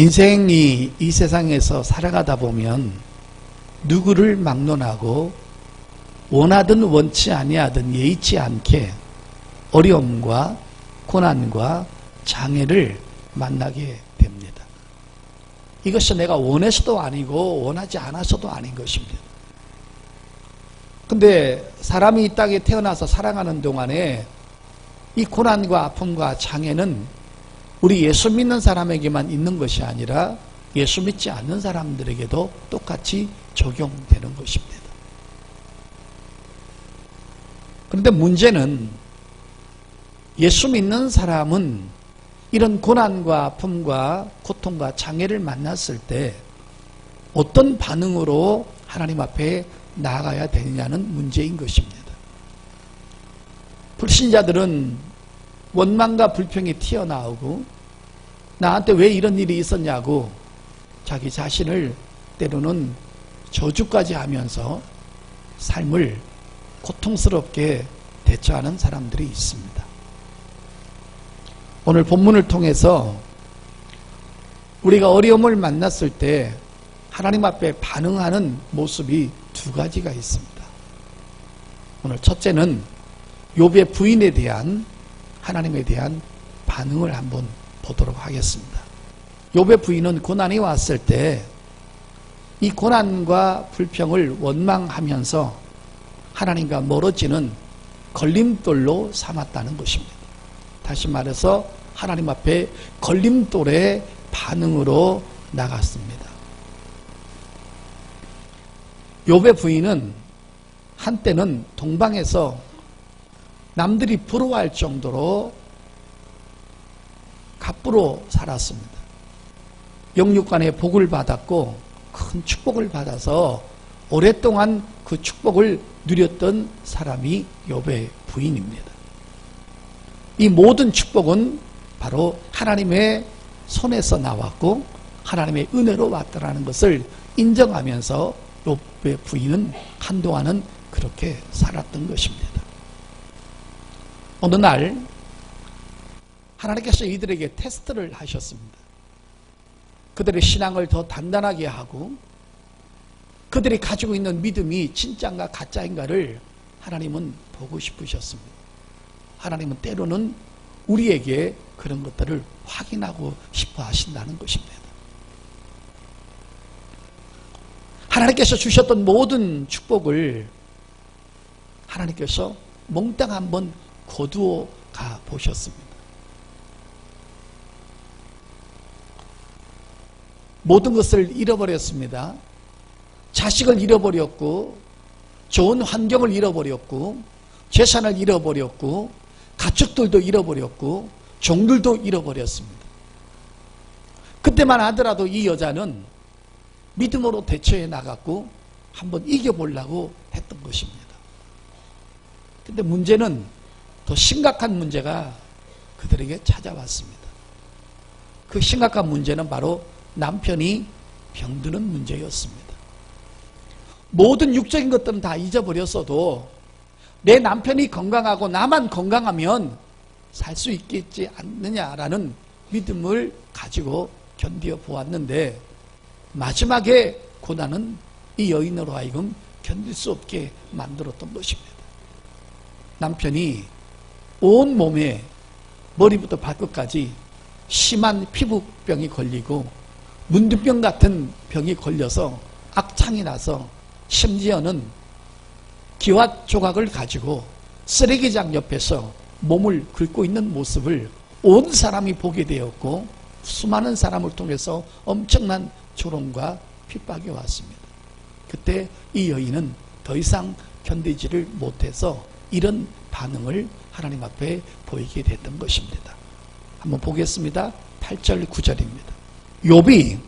인생이 이 세상에서 살아가다 보면 누구를 막론하고 원하든 원치 아니하든 예의치 않게 어려움과 고난과 장애를 만나게 됩니다. 이것이 내가 원해서도 아니고 원하지 않아서도 아닌 것입니다. 근데 사람이 이 땅에 태어나서 살아가는 동안에 이 고난과 아픔과 장애는 우리 예수 믿는 사람에게만 있는 것이 아니라 예수 믿지 않는 사람들에게도 똑같이 적용되는 것입니다. 그런데 문제는 예수 믿는 사람은 이런 고난과 아픔과 고통과 장애를 만났을 때 어떤 반응으로 하나님 앞에 나아가야 되느냐는 문제인 것입니다. 불신자들은 원망과 불평이 튀어나오고 나한테 왜 이런 일이 있었냐고 자기 자신을 때로는 저주까지 하면서 삶을 고통스럽게 대처하는 사람들이 있습니다. 오늘 본문을 통해서 우리가 어려움을 만났을 때 하나님 앞에 반응하는 모습이 두 가지가 있습니다. 오늘 첫째는 욥의 부인에 대한 하나님에 대한 반응을 한번 보도록 하겠습니다. 욥의 부인은 고난이 왔을 때 이 고난과 불평을 원망하면서 하나님과 멀어지는 걸림돌로 삼았다는 것입니다. 다시 말해서 하나님 앞에 걸림돌의 반응으로 나갔습니다. 욥의 부인은 한때는 동방에서 남들이 부러워할 정도로 갑부로 살았습니다. 영육간의 복을 받았고 큰 축복을 받아서 오랫동안 그 축복을 누렸던 사람이 욥의 부인입니다. 이 모든 축복은 바로 하나님의 손에서 나왔고 하나님의 은혜로 왔다라는 것을 인정하면서 욥의 부인은 한동안은 그렇게 살았던 것입니다. 어느 날 하나님께서 이들에게 테스트를 하셨습니다. 그들의 신앙을 더 단단하게 하고 그들이 가지고 있는 믿음이 진짜인가 가짜인가를 하나님은 보고 싶으셨습니다. 하나님은 때로는 우리에게 그런 것들을 확인하고 싶어 하신다는 것입니다. 하나님께서 주셨던 모든 축복을 하나님께서 몽땅 한번 거두어 가 보셨습니다. 모든 것을 잃어버렸습니다. 자식을 잃어버렸고, 좋은 환경을 잃어버렸고, 재산을 잃어버렸고, 가축들도 잃어버렸고, 종들도 잃어버렸습니다. 그때만 하더라도 이 여자는 믿음으로 대처해 나갔고, 한번 이겨보려고 했던 것입니다. 근데 문제는 더 심각한 문제가 그들에게 찾아왔습니다. 그 심각한 문제는 바로 남편이 병드는 문제였습니다. 모든 육적인 것들은 다 잊어버렸어도 내 남편이 건강하고 나만 건강하면 살 수 있겠지 않느냐라는 믿음을 가지고 견디어 보았는데 마지막에 고난은 이 여인으로 하여금 견딜 수 없게 만들었던 것입니다. 남편이 온 몸에 머리부터 발끝까지 심한 피부병이 걸리고 문둥병 같은 병이 걸려서 악창이 나서 심지어는 기와 조각을 가지고 쓰레기장 옆에서 몸을 긁고 있는 모습을 온 사람이 보게 되었고 수많은 사람을 통해서 엄청난 조롱과 핍박이 왔습니다. 그때 이 여인은 더 이상 견디지를 못해서 이런 반응을 하나님 앞에 보이게 됐던 것입니다. 한번 보겠습니다. 8절 9절입니다. 욥이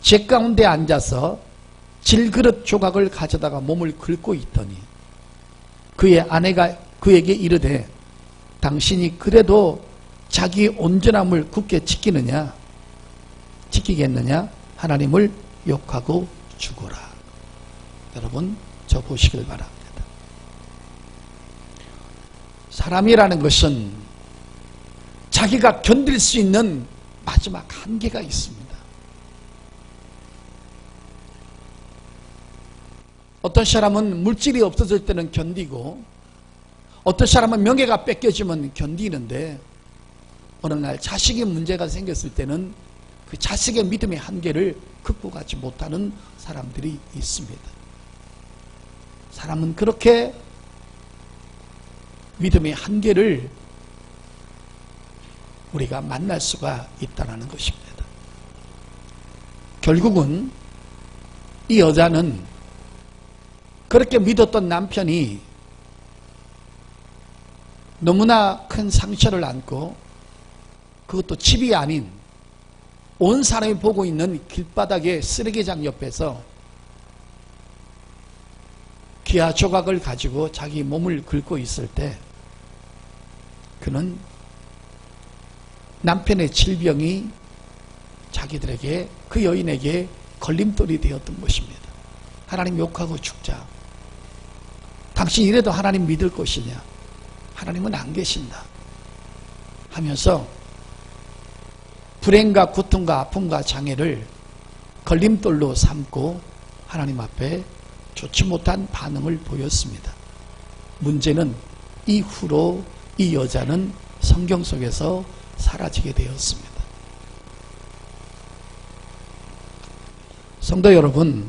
제 가운데 앉아서 질그릇 조각을 가져다가 몸을 긁고 있더니 그의 아내가 그에게 이르되 당신이 그래도 자기 온전함을 굳게 지키느냐 지키겠느냐 하나님을 욕하고 죽어라 여러분 저 보시길 바랍니다 사람이라는 것은 자기가 견딜 수 있는 마지막 한계가 있습니다. 어떤 사람은 물질이 없어질 때는 견디고 어떤 사람은 명예가 뺏겨지면 견디는데 어느 날 자식의 문제가 생겼을 때는 그 자식의 믿음의 한계를 극복하지 못하는 사람들이 있습니다. 사람은 그렇게 믿음의 한계를 우리가 만날 수가 있다는 것입니다. 결국은 이 여자는 그렇게 믿었던 남편이 너무나 큰 상처를 안고 그것도 집이 아닌 온 사람이 보고 있는 길바닥의 쓰레기장 옆에서 기아 조각을 가지고 자기 몸을 긁고 있을 때 그는 남편의 질병이 자기들에게 그 여인에게 걸림돌이 되었던 것입니다. 하나님 욕하고 죽자. 당신 이래도 하나님 믿을 것이냐? 하나님은 안 계신다. 하면서 불행과 고통과 아픔과 장애를 걸림돌로 삼고 하나님 앞에 좋지 못한 반응을 보였습니다. 문제는 이후로 이 여자는 성경 속에서 사라지게 되었습니다. 성도 여러분,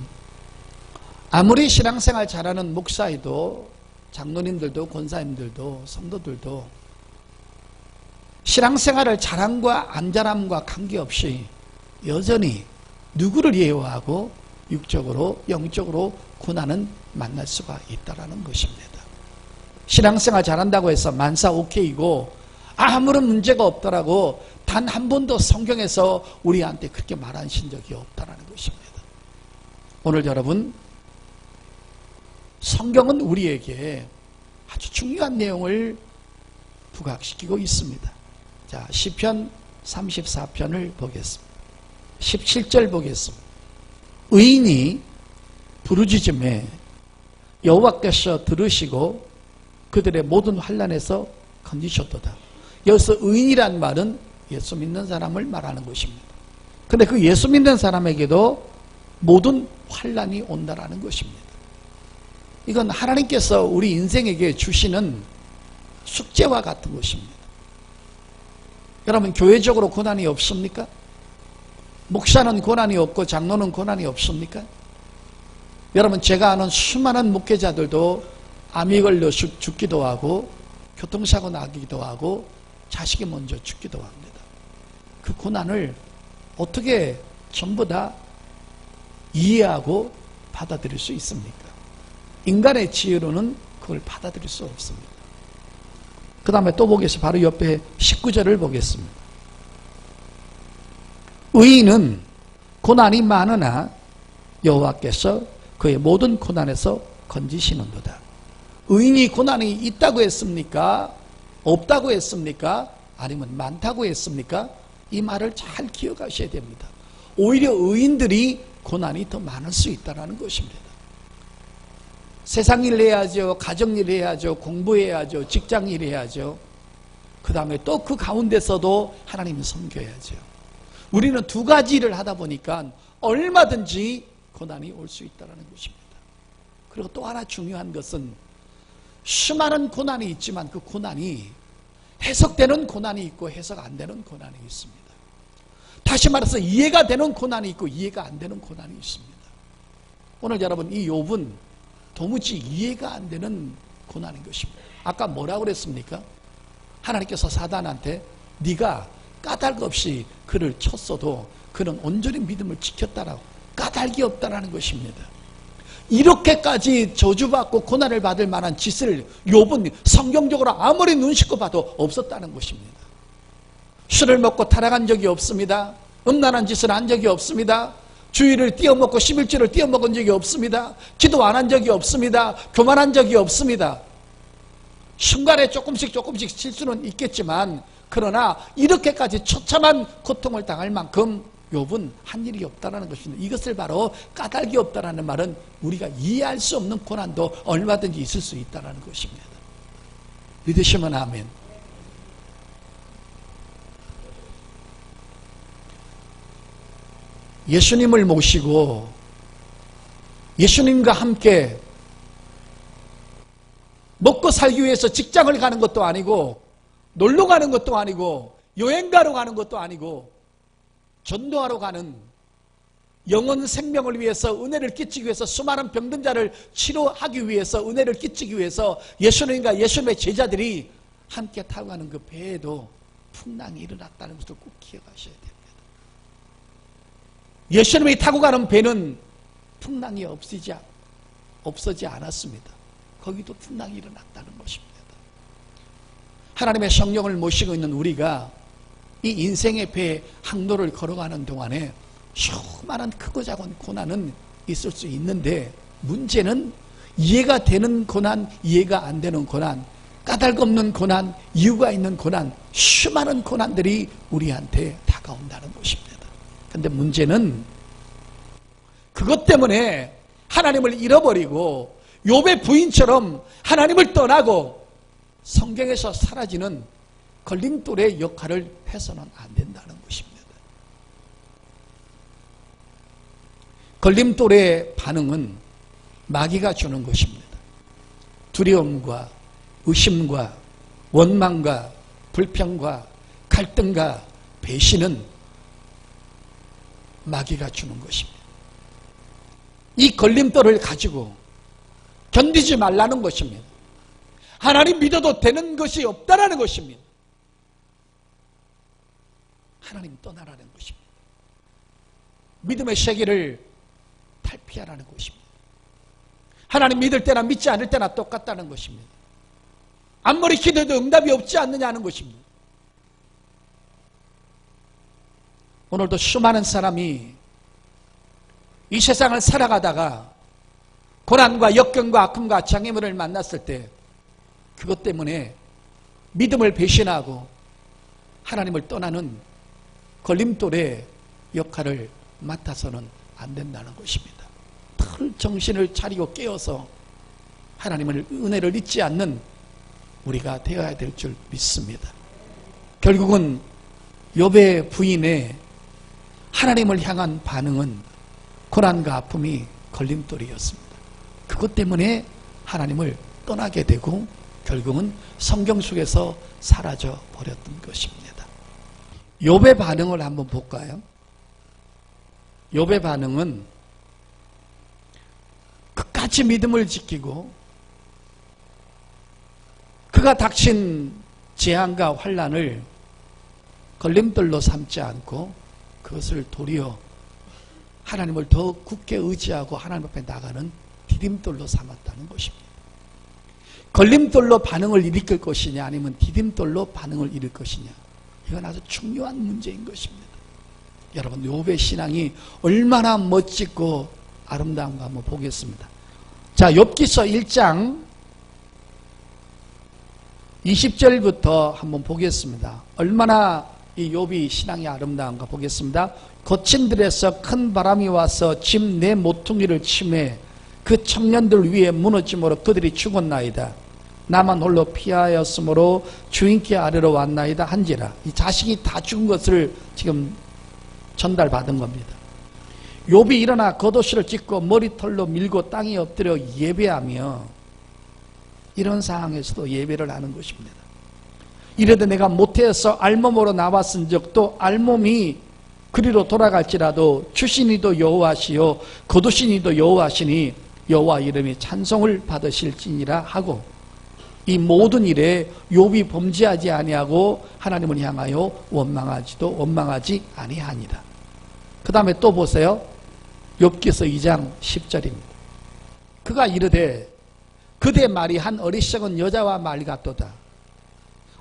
아무리 신앙생활 잘하는 목사이도 장로님들도 권사님들도 성도들도 신앙생활을 잘함과 안 잘함과 관계없이 여전히 누구를 예우하고 육적으로 영적으로 고난은 만날 수가 있다라는 것입니다. 신앙생활 잘한다고 해서 만사 오케이고 아무런 문제가 없다라고 단 한 번도 성경에서 우리한테 그렇게 말하신 적이 없다라는 것입니다. 오늘 여러분 성경은 우리에게 아주 중요한 내용을 부각시키고 있습니다. 자, 시편 34편을 보겠습니다. 17절 보겠습니다. 의인이 부르짖음에 여호와께서 들으시고 그들의 모든 환란에서 건지셨도다. 여기서 의인이란 말은 예수 믿는 사람을 말하는 것입니다. 근데 그 예수 믿는 사람에게도 모든 환란이 온다라는 것입니다. 이건 하나님께서 우리 인생에게 주시는 숙제와 같은 것입니다. 여러분 교회적으로 고난이 없습니까? 목사는 고난이 없고 장로는 고난이 없습니까? 여러분 제가 아는 수많은 목회자들도 암이 걸려 죽, 기도 하고 교통사고 나기도 하고 자식이 먼저 죽기도 합니다. 그 고난을 어떻게 전부 다 이해하고 받아들일 수 있습니까? 인간의 지혜로는 그걸 받아들일 수 없습니다. 그 다음에 또 보겠습니다. 바로 옆에 19절을 보겠습니다. 의인은 고난이 많으나 여호와께서 그의 모든 고난에서 건지시는도다. 의인이 고난이 있다고 했습니까? 없다고 했습니까? 아니면 많다고 했습니까? 이 말을 잘 기억하셔야 됩니다. 오히려 의인들이 고난이 더 많을 수 있다는 것입니다. 세상 일 해야죠. 가정 일 해야죠. 공부해야죠. 직장 일 해야죠. 그 다음에 또 그 가운데서도 하나님을 섬겨야죠. 우리는 두 가지 일을 하다 보니까 얼마든지 고난이 올 수 있다는 것입니다. 그리고 또 하나 중요한 것은 수많은 고난이 있지만 그 고난이 해석되는 고난이 있고 해석 안 되는 고난이 있습니다. 다시 말해서 이해가 되는 고난이 있고 이해가 안 되는 고난이 있습니다. 오늘 여러분 이 욥은 도무지 이해가 안 되는 고난인 것입니다. 아까 뭐라고 그랬습니까? 하나님께서 사단한테 네가 까닭 없이 그를 쳤어도 그는 온전히 믿음을 지켰다라고 까닭이 없다라는 것입니다. 이렇게까지 저주받고 고난을 받을 만한 짓을 욥은 성경적으로 아무리 눈 씻고 봐도 없었다는 것입니다. 술을 먹고 타락한 적이 없습니다. 음란한 짓을 한 적이 없습니다. 주의를 띄어먹고 11주를 띄어먹은 적이 없습니다. 기도 안 한 적이 없습니다. 교만한 적이 없습니다. 순간에 조금씩 조금씩 실수는 있겠지만 그러나 이렇게까지 처참한 고통을 당할 만큼 욥은 한 일이 없다라는 것입니다. 이것을 바로 까닭이 없다라는 말은 우리가 이해할 수 없는 고난도 얼마든지 있을 수 있다라는 것입니다. 믿으시면 아멘. 예수님을 모시고 예수님과 함께 먹고 살기 위해서 직장을 가는 것도 아니고 놀러 가는 것도 아니고 여행 가러 가는 것도 아니고 전도하러 가는 영혼 생명을 위해서 은혜를 끼치기 위해서 수많은 병든 자를 치료하기 위해서 은혜를 끼치기 위해서 예수님과 예수님의 제자들이 함께 타고 가는 그 배에도 풍랑이 일어났다는 것을 꼭 기억하셔야 됩니다. 예수님이 타고 가는 배는 풍랑이 없어지, 없어지 않았습니다. 거기도 풍랑이 일어났다는 것입니다. 하나님의 성령을 모시고 있는 우리가 이 인생의 배 항로를 걸어가는 동안에 수많은 크고 작은 고난은 있을 수 있는데 문제는 이해가 되는 고난, 이해가 안 되는 고난, 까닭 없는 고난, 이유가 있는 고난, 수많은 고난들이 우리한테 다가온다는 것입니다. 근데 문제는 그것 때문에 하나님을 잃어버리고 욥의 부인처럼 하나님을 떠나고 성경에서 사라지는 걸림돌의 역할을 해서는 안 된다는 것입니다. 걸림돌의 반응은 마귀가 주는 것입니다. 두려움과 의심과 원망과 불평과 갈등과 배신은 마귀가 주는 것입니다. 이 걸림돌을 가지고 견디지 말라는 것입니다. 하나님 믿어도 되는 것이 없다라는 것입니다. 하나님 떠나라는 것입니다. 믿음의 세계를 탈피하라는 것입니다. 하나님 믿을 때나 믿지 않을 때나 똑같다는 것입니다. 아무리 기도해도 응답이 없지 않느냐는 것입니다. 오늘도 수많은 사람이 이 세상을 살아가다가 고난과 역경과 아픔과 장애물을 만났을 때 그것 때문에 믿음을 배신하고 하나님을 떠나는 걸림돌의 역할을 맡아서는 안 된다는 것입니다. 털 정신을 차리고 깨어서 하나님을 은혜를 잊지 않는 우리가 되어야 될 줄 믿습니다. 결국은 욥의 부인의 하나님을 향한 반응은 고난과 아픔이 걸림돌이었습니다. 그것 때문에 하나님을 떠나게 되고 결국은 성경 속에서 사라져 버렸던 것입니다. 욥의 반응을 한번 볼까요? 욥의 반응은 끝까지 믿음을 지키고 그가 닥친 재앙과 환란을 걸림돌로 삼지 않고 그것을 도리어 하나님을 더 굳게 의지하고 하나님 앞에 나가는 디딤돌로 삼았다는 것입니다. 걸림돌로 반응을 일으킬 것이냐 아니면 디딤돌로 반응을 일으킬 것이냐 이건 아주 중요한 문제인 것입니다. 여러분 욥의 신앙이 얼마나 멋지고 아름다운가 한번 보겠습니다. 자 욥기서 1장 20절부터 한번 보겠습니다. 얼마나 이 욥이 신앙이 아름다운가 보겠습니다. 거친 들에서 큰 바람이 와서 집 내 모퉁이를 침해 그 청년들 위에 무너짐으로 그들이 죽었나이다. 나만 홀로 피하였으므로 주인께 아래로 왔나이다 한지라. 이 자식이 다 죽은 것을 지금 전달받은 겁니다. 욥이 일어나 겉옷을 찢고 머리털로 밀고 땅에 엎드려 예배하며 이런 상황에서도 예배를 하는 것입니다. 이래도 내가 모태에서 알몸으로 나왔은 적도 알몸이 그리로 돌아갈지라도 주신이도 여호와시요 거두신이도 여호와시니 여호와 이름이 찬송을 받으실지니라 하고 이 모든 일에 욥이 범죄하지 아니하고 하나님을 향하여 원망하지도 원망하지 아니하니라. 그 다음에 또 보세요. 욥기서 2장 10절입니다. 그가 이르되 그대 말이 한 어리석은 여자와 말 같도다.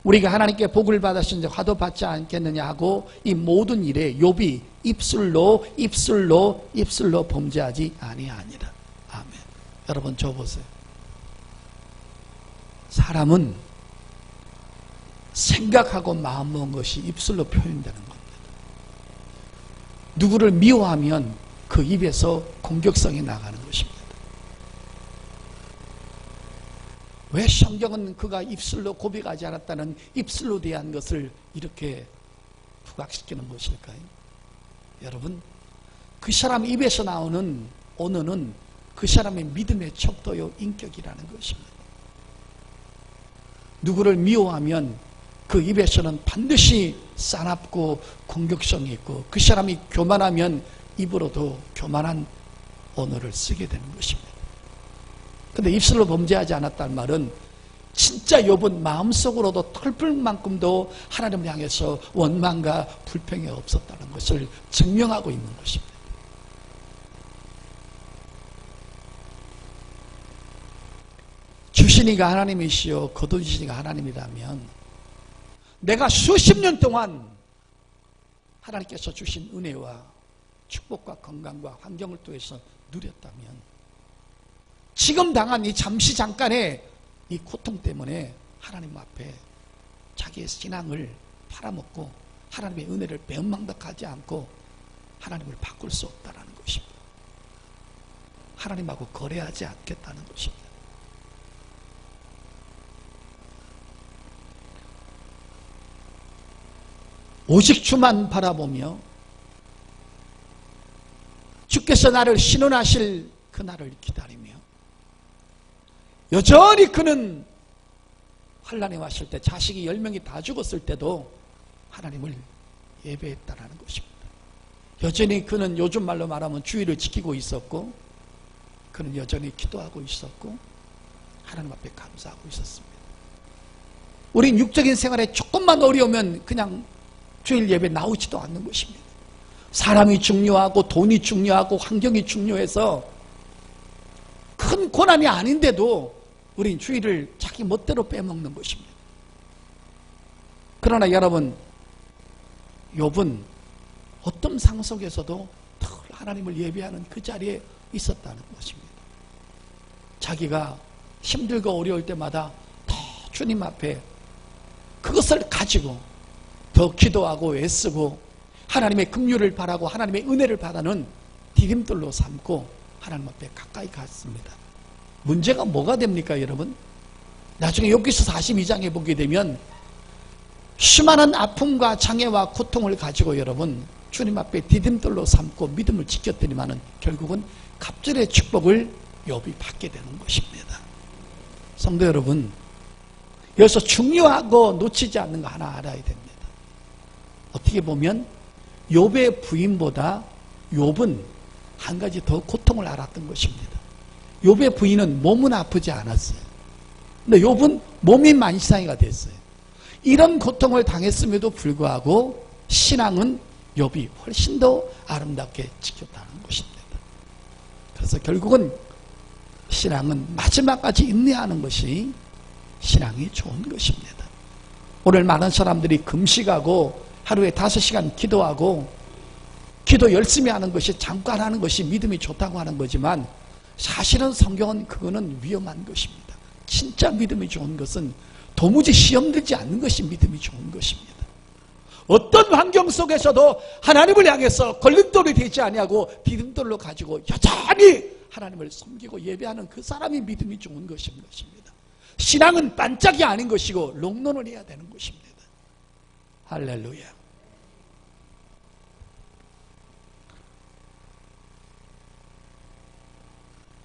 우리가 하나님께 복을 받았으니 화도 받지 않겠느냐 하고 이 모든 일에 욥이 입술로 입술로 입술로 범죄하지 아니하니라. 아멘. 여러분 저 보세요. 사람은 생각하고 마음먹은 것이 입술로 표현되는 겁니다. 누구를 미워하면 그 입에서 공격성이 나가는 것입니다. 왜 성경은 그가 입술로 고백하지 않았다는 입술로 대한 것을 이렇게 부각시키는 것일까요? 여러분, 그 사람 입에서 나오는 언어는 그 사람의 믿음의 척도요 인격이라는 것입니다. 누구를 미워하면 그 입에서는 반드시 싸납고 공격성이 있고 그 사람이 교만하면 입으로도 교만한 언어를 쓰게 되는 것입니다. 근데 입술로 범죄하지 않았다는 말은 진짜 욥은 마음속으로도 털풀 만큼도 하나님을 향해서 원망과 불평이 없었다는 것을 증명하고 있는 것입니다. 주신이가 하나님이시요 거두시니가 하나님이라면 내가 수십 년 동안 하나님께서 주신 은혜와 축복과 건강과 환경을 통해서 누렸다면 지금 당한 이 잠시 잠깐의 이 고통 때문에 하나님 앞에 자기의 신앙을 팔아먹고 하나님의 은혜를 배은망덕하지 않고 하나님을 바꿀 수 없다는 것입니다. 하나님하고 거래하지 않겠다는 것입니다. 오직 주만 바라보며 주께서 나를 신원하실 그날을 기다리며 여전히 그는 환란에 왔을 때 자식이 열 명이 다 죽었을 때도 하나님을 예배했다라는 것입니다. 여전히 그는 요즘 말로 말하면 주의를 지키고 있었고 그는 여전히 기도하고 있었고 하나님 앞에 감사하고 있었습니다. 우린 육적인 생활에 조금만 어려우면 그냥 주일 예배 나오지도 않는 것입니다. 사람이 중요하고 돈이 중요하고 환경이 중요해서 큰 고난이 아닌데도 우린 주일을 자기 멋대로 빼먹는 것입니다. 그러나 여러분, 욥은 어떤 상 속에서도 늘 하나님을 예배하는 그 자리에 있었다는 것입니다. 자기가 힘들고 어려울 때마다 더 주님 앞에 그것을 가지고 더 기도하고 애쓰고 하나님의 긍휼을 바라고 하나님의 은혜를 받아는 디딤돌로 삼고 하나님 앞에 가까이 갔습니다. 문제가 뭐가 됩니까, 여러분? 나중에 여기서 42장에 보게 되면 수많은 아픔과 장애와 고통을 가지고 여러분 주님 앞에 디딤돌로 삼고 믿음을 지켰더니만은 결국은 갑절의 축복을 욥이 받게 되는 것입니다. 성도 여러분, 여기서 중요하고 놓치지 않는 거 하나 알아야 됩니다. 어떻게 보면 욥의 부인보다 욥은 한 가지 더 고통을 알았던 것입니다. 욥의 부인은 몸은 아프지 않았어요. 근데 욥은 몸이 만시상이가 됐어요. 이런 고통을 당했음에도 불구하고 신앙은 욥이 훨씬 더 아름답게 지켰다는 것입니다. 그래서 결국은 신앙은 마지막까지 인내하는 것이 신앙이 좋은 것입니다. 오늘 많은 사람들이 금식하고 하루에 다섯 시간 기도하고 기도 열심히 하는 것이 잠깐 하는 것이 믿음이 좋다고 하는 거지만 사실은 성경은 그거는 위험한 것입니다. 진짜 믿음이 좋은 것은 도무지 시험 들지 않는 것이 믿음이 좋은 것입니다. 어떤 환경 속에서도 하나님을 향해서 걸림돌이 되지 아니하고 디딤돌로 가지고 여전히 하나님을 섬기고 예배하는 그 사람이 믿음이 좋은 것입니다. 신앙은 반짝이 아닌 것이고 롱런을 해야 되는 것입니다. 할렐루야.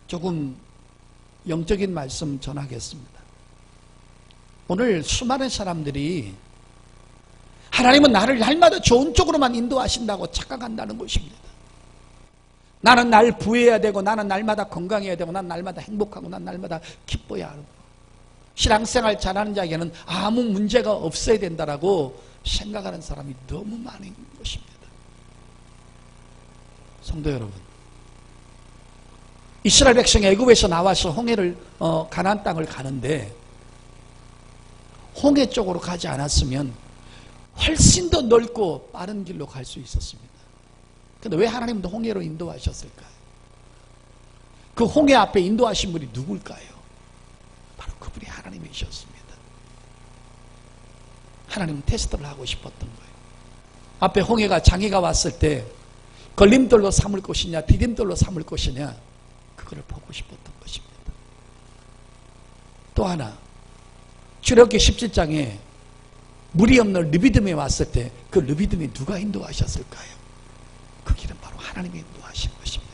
조금 영적인 말씀 전하겠습니다. 오늘 수많은 사람들이 하나님은 나를 날마다 좋은 쪽으로만 인도하신다고 착각한다는 것입니다. 나는 날 부해야 되고 나는 날마다 건강해야 되고 난 날마다 행복하고 난 날마다 기뻐야 하고 신앙생활 잘하는 자에게는 아무 문제가 없어야 된다라고 생각하는 사람이 너무 많은 것입니다. 성도 여러분, 이스라엘 백성이 애굽에서 나와서 홍해를 어, 가나안 땅을 가는데 홍해 쪽으로 가지 않았으면 훨씬 더 넓고 빠른 길로 갈 수 있었습니다. 근데 왜 하나님도 홍해로 인도하셨을까요? 그 홍해 앞에 인도하신 분이 누굴까요? 바로 그분이 하나님이셨습니다. 하나님은 테스트를 하고 싶었던 거예요. 앞에 홍해가 장애가 왔을 때 걸림돌로 삼을 것이냐 디딤돌로 삼을 것이냐 그걸 보고 싶었던 것입니다. 또 하나 출애굽기 17장에 물이 없는 르비듬에 왔을 때 그 르비듬이 누가 인도하셨을까요? 그 길은 바로 하나님이 인도하신 것입니다.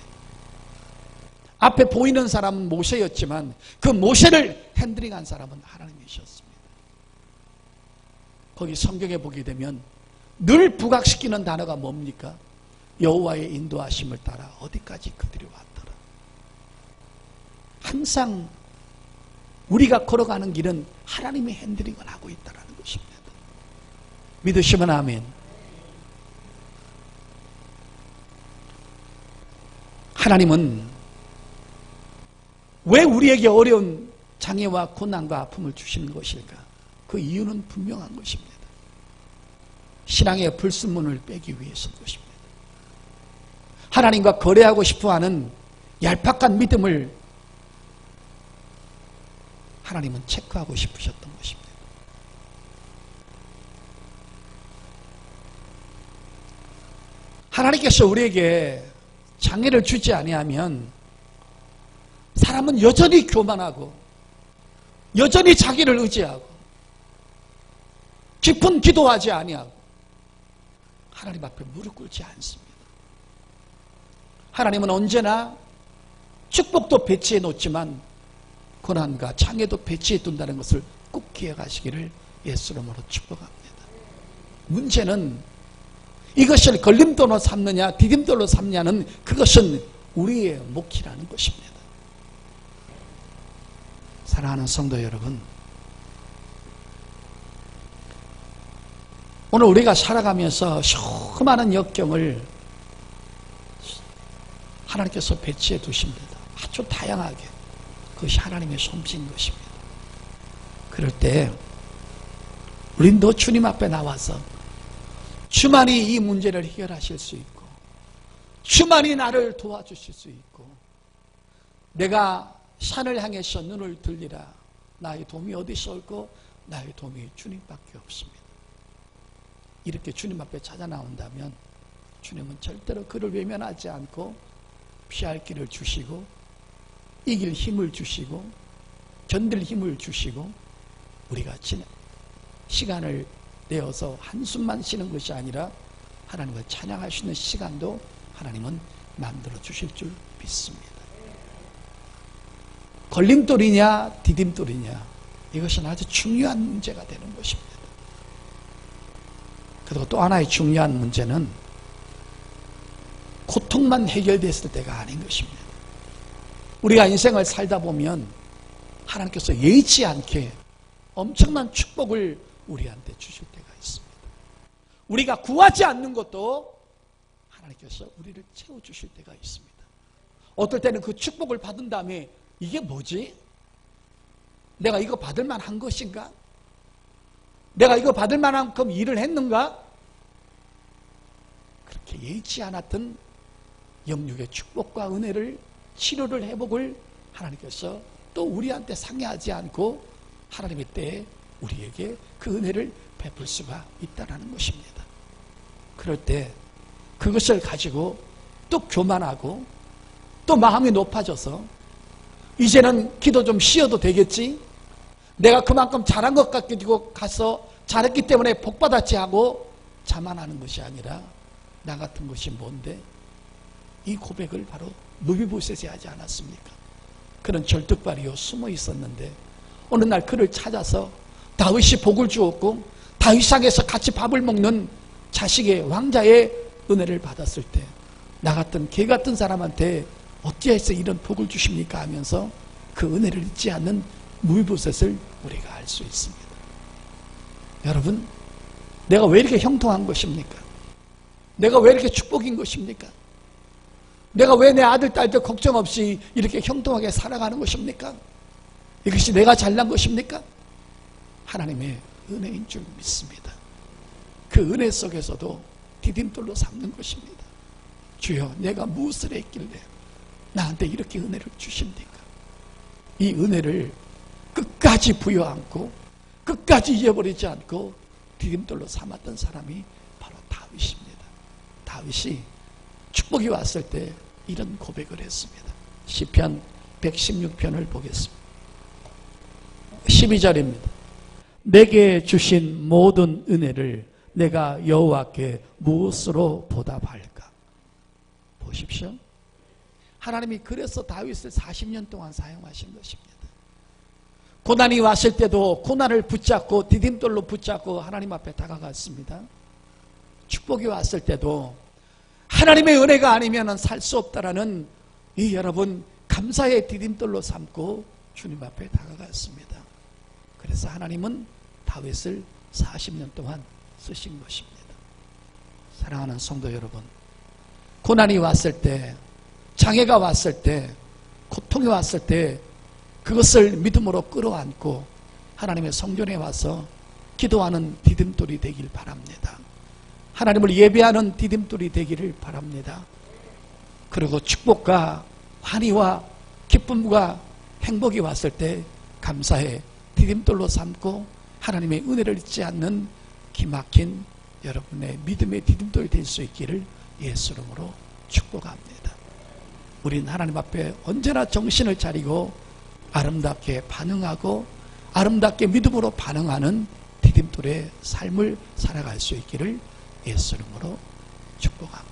앞에 보이는 사람은 모세였지만 그 모세를 핸들링한 사람은 하나님이셨습니다. 거기 성경에 보게 되면 늘 부각시키는 단어가 뭡니까? 여호와의 인도하심을 따라 어디까지 그들이 왔더라. 항상 우리가 걸어가는 길은 하나님의 핸들링을 하고 있다는 것입니다. 믿으시면 아멘. 하나님은 왜 우리에게 어려운 장애와 고난과 아픔을 주시는 것일까? 그 이유는 분명한 것입니다. 신앙의 불순문을 빼기 위해서인 것입니다. 하나님과 거래하고 싶어 하는 얄팍한 믿음을 하나님은 체크하고 싶으셨던 것입니다. 하나님께서 우리에게 장애를 주지 아니하면 사람은 여전히 교만하고 여전히 자기를 의지하고 깊은 기도하지 아니하고 하나님 앞에 무릎 꿇지 않습니다. 하나님은 언제나 축복도 배치해 놓지만 고난과 장애도 배치해 둔다는 것을 꼭 기억하시기를 예수님으로 축복합니다. 문제는 이것을 걸림돌로 삼느냐 디딤돌로 삼냐는 그것은 우리의 몫이라는 것입니다. 사랑하는 성도 여러분 오늘 우리가 살아가면서 수많은 역경을 하나님께서 배치해 두십니다. 아주 다양하게 그것이 하나님의 솜씨인 것입니다. 그럴 때 우린 너 주님 앞에 나와서 주만이 이 문제를 해결하실 수 있고 주만이 나를 도와주실 수 있고 내가 산을 향해서 눈을 들리라 나의 도움이 어디서 올고 나의 도움이 주님밖에 없습니다. 이렇게 주님 앞에 찾아 나온다면 주님은 절대로 그를 외면하지 않고 피할 길을 주시고 이길 힘을 주시고 견딜 힘을 주시고 우리가 지난 시간을 내어서 한숨만 쉬는 것이 아니라 하나님을 찬양할 수 있는 시간도 하나님은 만들어 주실 줄 믿습니다. 걸림돌이냐 디딤돌이냐 이것은 아주 중요한 문제가 되는 것입니다. 그리고 또 하나의 중요한 문제는 고통만 해결됐을 때가 아닌 것입니다. 우리가 인생을 살다 보면 하나님께서 예의치 않게 엄청난 축복을 우리한테 주실 때가 있습니다. 우리가 구하지 않는 것도 하나님께서 우리를 채워주실 때가 있습니다. 어떨 때는 그 축복을 받은 다음에 이게 뭐지? 내가 이거 받을 만한 것인가? 내가 이거 받을 만한만큼 일을 했는가? 그렇게 예의치 않았던 영육의 축복과 은혜를 치료를 회복을 하나님께서 또 우리한테 상해하지 않고 하나님의 때에 우리에게 그 은혜를 베풀 수가 있다는 것입니다. 그럴 때 그것을 가지고 또 교만하고 또 마음이 높아져서 이제는 기도 좀 쉬어도 되겠지? 내가 그만큼 잘한 것 같기도 가서 잘했기 때문에 복받았지 하고 자만하는 것이 아니라 나 같은 것이 뭔데? 이 고백을 바로 무비보셋이 하지 않았습니까? 그는 절뚝발이요 숨어 있었는데 어느 날 그를 찾아서 다윗이 복을 주었고 다윗상에서 같이 밥을 먹는 자식의 왕자의 은혜를 받았을 때 나 같은 개 같은 사람한테 어찌해서 이런 복을 주십니까 하면서 그 은혜를 잊지 않는 무비보셋을 우리가 알 수 있습니다. 여러분 내가 왜 이렇게 형통한 것입니까? 내가 왜 이렇게 축복인 것입니까? 내가 왜 내 아들, 딸들 걱정 없이 이렇게 형통하게 살아가는 것입니까? 이것이 내가 잘난 것입니까? 하나님의 은혜인 줄 믿습니다. 그 은혜 속에서도 디딤돌로 삼는 것입니다. 주여, 내가 무엇을 했길래 나한테 이렇게 은혜를 주십니까? 이 은혜를 끝까지 부여 안고 끝까지 잊어버리지 않고 디딤돌로 삼았던 사람이 바로 다윗입니다. 다윗이 축복이 왔을 때 이런 고백을 했습니다. 시편 116편을 보겠습니다. 12절입니다. 내게 주신 모든 은혜를 내가 여호와께 무엇으로 보답할까? 보십시오. 하나님이 그래서 다윗을 40년 동안 사용하신 것입니다. 고난이 왔을 때도 고난을 붙잡고 디딤돌로 붙잡고 하나님 앞에 다가갔습니다. 축복이 왔을 때도 하나님의 은혜가 아니면 살 수 없다라는 이 여러분 감사의 디딤돌로 삼고 주님 앞에 다가갔습니다. 그래서 하나님은 다윗을 40년 동안 쓰신 것입니다. 사랑하는 성도 여러분, 고난이 왔을 때, 장애가 왔을 때, 고통이 왔을 때 그것을 믿음으로 끌어안고 하나님의 성전에 와서 기도하는 디딤돌이 되길 바랍니다. 하나님을 예배하는 디딤돌이 되기를 바랍니다. 그리고 축복과 환희와 기쁨과 행복이 왔을 때 감사해 디딤돌로 삼고 하나님의 은혜를 잊지 않는 기막힌 여러분의 믿음의 디딤돌이 될 수 있기를 예수 이름으로 축복합니다. 우린 하나님 앞에 언제나 정신을 차리고 아름답게 반응하고 아름답게 믿음으로 반응하는 디딤돌의 삶을 살아갈 수 있기를 예수 이름으로 축복합니다.